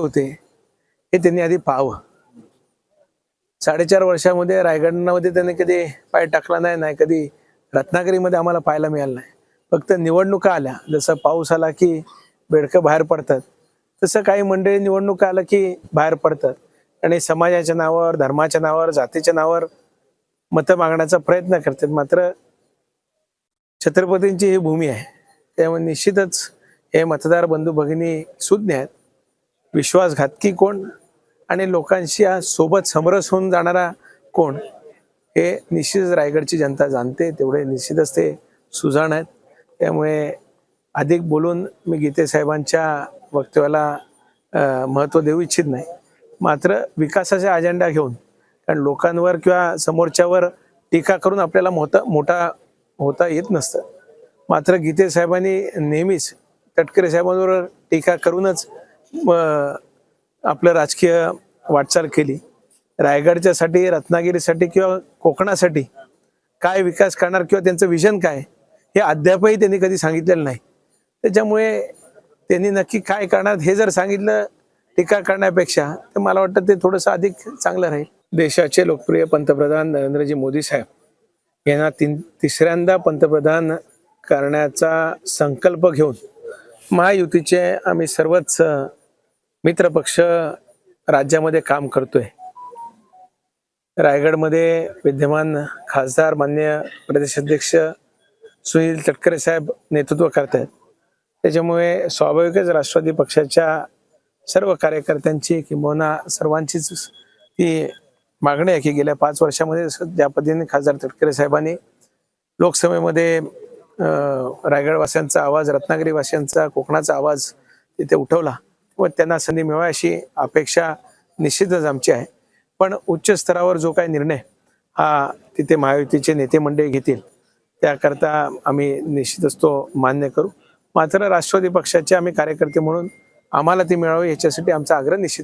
होते हे त्यांनी आधी पाहावं. साडेचार वर्षामध्ये रायगडमध्ये त्यांनी कधी पाय टाकला नाही नाही कधी रत्नागिरीमध्ये आम्हाला पाहायला मिळालं नाही. फक्त निवडणुका आल्या. जसं पाऊस आला की बेडकं बाहेर पडतात तसं काही मंडळी निवडणुका आलं की बाहेर पडतात. आणि समाजाच्या नावावर धर्माच्या नावावर जातीच्या नावावर मतं मागण्याचा प्रयत्न करतात. मात्र छत्रपतींची ही भूमी आहे. त्यामुळे निश्चितच हे मतदार बंधू भगिनी सुज्ञ आहेत. विश्वासघातकी कोण? आणि लोकांशी सोबत समरस होऊन जाणारा कोण? हे निश्चितच रायगडची जनता जाणते तेवढे निश्चितच ते सुजाण आहेत. त्यामुळे अधिक बोलून मी गीते साहेबांच्या वक्तव्याला महत्त्व देऊ इच्छित नाही. मात्र विकासाचा अजेंडा घेऊन कारण लोकांवर किंवा समोरच्यावर टीका करून आपल्याला मोठा मोठा होता येत नसतं. मात्र गीते साहेबांनी नेहमीच तटकरे साहेबांवर टीका करूनच आपलं राजकीय वाटचाल केली. रायगडच्यासाठी रत्नागिरीसाठी किंवा कोकणासाठी काय विकास करणार किंवा त्यांचं विजन काय हे अद्यापही त्यांनी कधी सांगितलेलं नाही. त्याच्यामुळे त्यांनी नक्की काय करणार हे जर सांगितलं टीका करण्यापेक्षा तर मला वाटतं ते थोडंसं अधिक चांगलं राहील. देशाचे लोकप्रिय पंतप्रधान नरेंद्रजी मोदी साहेब यांना तीन तिसऱ्यांदा पंतप्रधान करण्याचा संकल्प घेऊन महायुतीचे आम्ही सर्वच मित्रपक्ष राज्यामध्ये काम करतोय. रायगडमध्ये विद्यमान खासदार मान्य प्रदेशाध्यक्ष सुनील तटकरे साहेब नेतृत्व करत आहेत त्याच्यामुळे स्वाभाविकच राष्ट्रवादी पक्षाच्या सर्व कार्यकर्त्यांची किंबहुना सर्वांचीच ती मागणी आहे की गेल्या पाच वर्षामध्ये ज्या पद्धतीने खासदार तटकरे साहेबांनी लोकसभेमध्ये रायगडवासियांचा आवाज रत्नागिरीवासियांचा कोकणाचा आवाज तिथे उठवला. व त्यांना संधी मिळावी अशी अपेक्षा निश्चितच आमची आहे. पण उच्च स्तरावर जो काही निर्णय हा तिथे महायुतीचे नेते मंडळी घेतील त्याकरता आम्ही निश्चितच तो मान्य करू. मात्र राष्ट्रवादी पक्षाचे आम्ही कार्यकर्ते म्हणून आम्हाला ती मिळावी याच्यासाठी आमचा आग्रह निश्चित